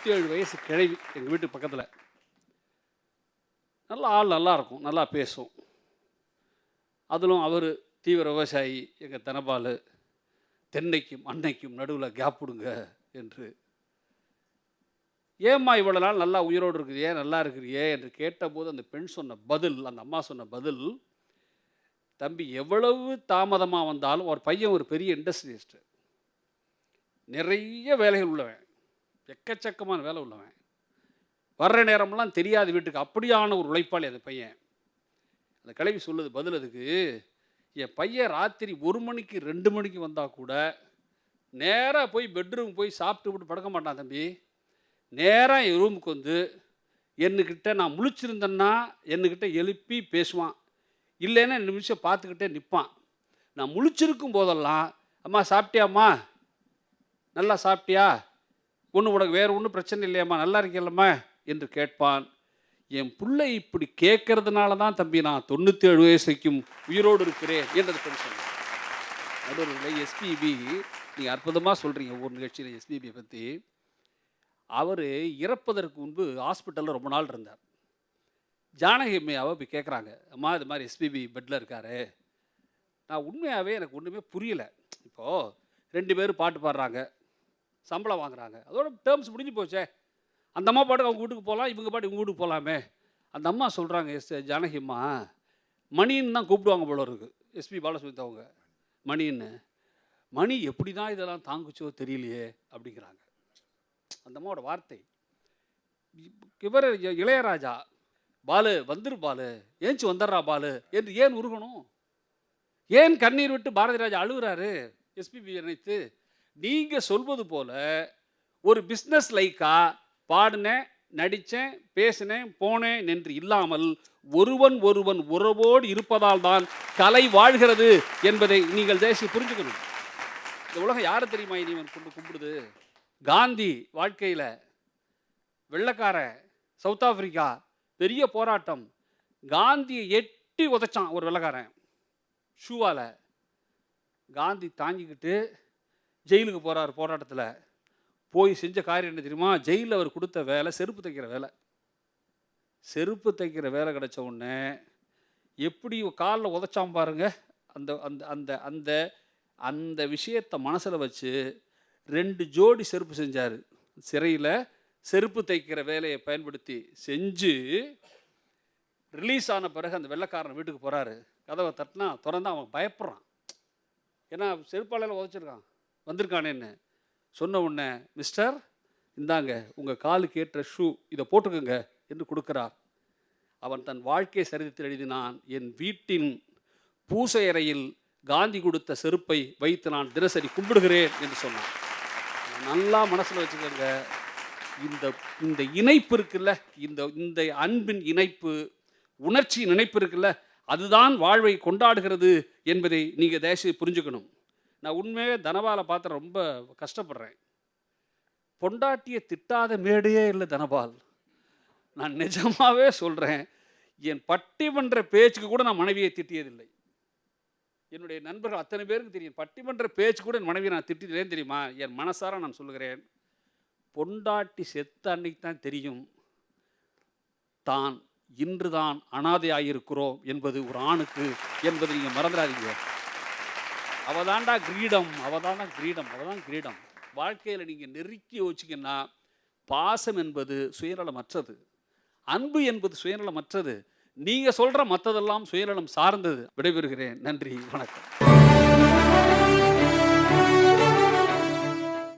இருபத்தி ஏழு வயசு கிழவி எங்கள் வீட்டு பக்கத்தில். நல்ல ஆள் நல்லா இருக்கும் நல்லா பேசும். அதிலும் அவர் தீவிர விவசாயி எங்கள் தனபால் தென்னைக்கும் அன்னைக்கும் நடுவில் கேப் விடுங்க என்று. ஏம்மா இவ்வளோ நாள் நல்லா உயிரோடு இருக்கிறியே நல்லா இருக்கிறியே என்று கேட்டபோது அந்த பெண் சொன்ன பதில் அந்த அம்மா சொன்ன பதில் தம்பி எவ்வளவு தாமதமாக வந்தாலும் ஒரு பையன் ஒரு பெரிய இண்டஸ்ட்ரியலிஸ்ட்டு நிறைய வேலைகள் உள்ளவன். எக்கச்சக்கமான வேலை உள்ளவன். வர்ற நேரம்லாம் தெரியாது வீட்டுக்கு அப்படியான ஒரு உழைப்பாளி அந்த பையன். அந்த கிளவி சொல்லுது பதில் அதுக்கு என் பையன் ராத்திரி ஒரு மணிக்கு ரெண்டு மணிக்கு வந்தால் கூட நேராக போய் பெட்ரூம் போய் சாப்பிட்டு விட்டு படுக்க மாட்டான் தம்பி. நேராக என் ரூமுக்கு வந்து என்கிட்ட நான் முழிச்சிருந்தேன்னா என்னக்கிட்ட எழுப்பி பேசுவான். இல்லைன்னா ரெண்டு நிமிஷம் பார்த்துக்கிட்டே நிற்பான் நான் முழிச்சிருக்கும் போதெல்லாம் அம்மா சாப்பிட்டியாம்மா? நல்லா சாப்பிட்டியா? ஒன்று உனக்கு வேறு ஒன்றும் பிரச்சனை இல்லையம்மா நல்லா இருக்கலம்மா என்று கேட்பான். என் பிள்ளை இப்படி கேட்கறதுனால தான் தம்பி நான் தொண்ணூற்றி ஏழு வயசுக்கும் உயிரோடு இருக்கிறேன் என்றது பெண் எஸ்பிபி நீங்கள் அற்புதமாக சொல்கிறீங்க ஒவ்வொரு நிகழ்ச்சியில் எஸ்பிபியை பற்றி அவர் இறப்பதற்கு முன்பு ஹாஸ்பிட்டலில் ரொம்ப நாள் இருந்தார். ஜானகி அம்மையாவை போய் கேட்குறாங்க அம்மா இது மாதிரி எஸ்பிபி பெட்டில் இருக்காரு. நான் உண்மையாகவே எனக்கு ஒன்றுமே புரியலை. இப்போது ரெண்டு பேரும் பாட்டு பாடுறாங்க. சம்பளம் வாங்குறாங்க. அதோட டேர்ம்ஸ் முடிஞ்சு போச்சே. அந்த அம்மா பாட்டுக்கு அவங்க வீட்டுக்கு போகலாம் இவங்க பாட்டு இவங்க வீட்டுக்கு போகலாமே. அந்த அம்மா சொல்கிறாங்க எஸ் ஜானகி அம்மா மணின்னு தான் கூப்பிடுவாங்க போல இருக்கு. எஸ்பி பாலசுமித் அவங்க மணின்னு. மணி எப்படி தான் இதெல்லாம் தாங்குச்சோ தெரியலையே அப்படிங்கிறாங்க. அந்த அம்மாவோட வார்த்தை. இவர் இளையராஜா பாலு வந்துரு பாலு ஏஞ்சி வந்துடுறா பாலு என்று ஏன் உருகணும்? ஏன் கண்ணீர் விட்டு பாரதி ராஜா அழுகுறாரு எஸ்பிபி நினைத்து நீங்கள் சொல்வது போல் ஒரு பிஸ்னஸ் லைக்காக பாடினேன் நடித்தேன் பேசினேன் போனேன் என்று இல்லாமல் ஒருவன் ஒருவன் உறவோடு இருப்பதால் தான் கலை வாழ்கிறது என்பதை நீங்கள் தேசி புரிஞ்சுக்கணும். இந்த உலகம் யாரை தெரியுமா இனி கொண்டு கும்பிடுது? காந்தி வாழ்க்கையில் வெள்ளைக்காரன் சவுத் ஆப்பிரிக்கா பெரிய போராட்டம். காந்தியை எட்டி உதைச்சான் ஒரு வெள்ளைக்காரன். ஷூவால் காந்தி தாங்கிக்கிட்டு ஜெயிலுக்கு போகிறார் போராட்டத்தில். போய் செஞ்ச காரியம் என்ன தெரியுமா? ஜெயிலில் அவர் கொடுத்த வேலை செருப்பு தைக்கிற வேலை. செருப்பு தைக்கிற வேலை கிடச்ச உடனே எப்படி காலில் உதச்சாம் பாருங்க. அந்த அந்த அந்த அந்த அந்த விஷயத்தை மனசில் வச்சு ரெண்டு ஜோடி செருப்பு செஞ்சார். சிறையில் செருப்பு தைக்கிற வேலையை பயன்படுத்தி செஞ்சு ரிலீஸ் ஆன பிறகு அந்த வெள்ளக்காரன் வீட்டுக்கு போகிறாரு கதவை தட்டினா திறந்து அவன் பயப்படுறான். ஏன்னா செருப்பாலையில் உதச்சிருக்கான். வந்திருக்கானேன்னு சொன்ன உடனே மிஸ்டர் இந்தாங்க உங்கள் காலுக்கு ஏற்ற ஷூ இதை போட்டுக்கோங்க என்று கொடுக்கிறார். அவன் தன் வாழ்க்கை சரித்திரத்தில் எழுதினான் என் வீட்டின் பூசை அறையில் காந்தி கொடுத்த செருப்பை வைத்து நான் தினசரி கும்பிடுகிறேன் என்று சொன்னான். நல்லா மனசில் வச்சுக்கோங்க இந்த இந்த இணைப்பு இருக்குல்ல இந்த இந்த அன்பின் இணைப்பு உணர்ச்சி நினைப்பு இருக்குல்ல அதுதான் வாழ்வை கொண்டாடுகிறது என்பதை நீங்கள் தயவுசெய்து புரிஞ்சுக்கணும். நான் உண்மையே தனபாலை பார்த்து ரொம்ப கஷ்டப்படுறேன். பொண்டாட்டியை திட்டாத மேடையே இல்லை தனபால். நான் நிஜமாகவே சொல்கிறேன் என் பட்டிமன்ற பேச்சுக்கு கூட நான் மனைவியை திட்டியதில்லை. என்னுடைய நண்பர்கள் அத்தனை பேருக்கு தெரியும் பட்டிமன்ற பேச்சு கூட என் மனைவியை நான் திட்டிலேன்னு தெரியுமா? என் மனசார நான் சொல்லுகிறேன் பொண்டாட்டி செத்த அன்னைக்கு தான் தெரியும் தான் அனாதையாக அனாதையாயிருக்கிறோம் என்பது ஒரு ஆணுக்கு என்பதை நீங்கள் மறந்துடாதீங்க. அவதாண்டா கிரீடம் அவதாண்டா கிரீடம் அவதான் கிரீடம். வாழ்க்கையில் நீங்கள் நெருக்கி யோசிச்சிங்கன்னா பாசம் என்பது சுயநலமற்றது. அன்பு என்பது சுயநலமற்றது. நீங்கள் சொல்கிற மற்றதெல்லாம் சுயநலம் சார்ந்தது. விடைபெறுகிறேன். நன்றி. வணக்கம்.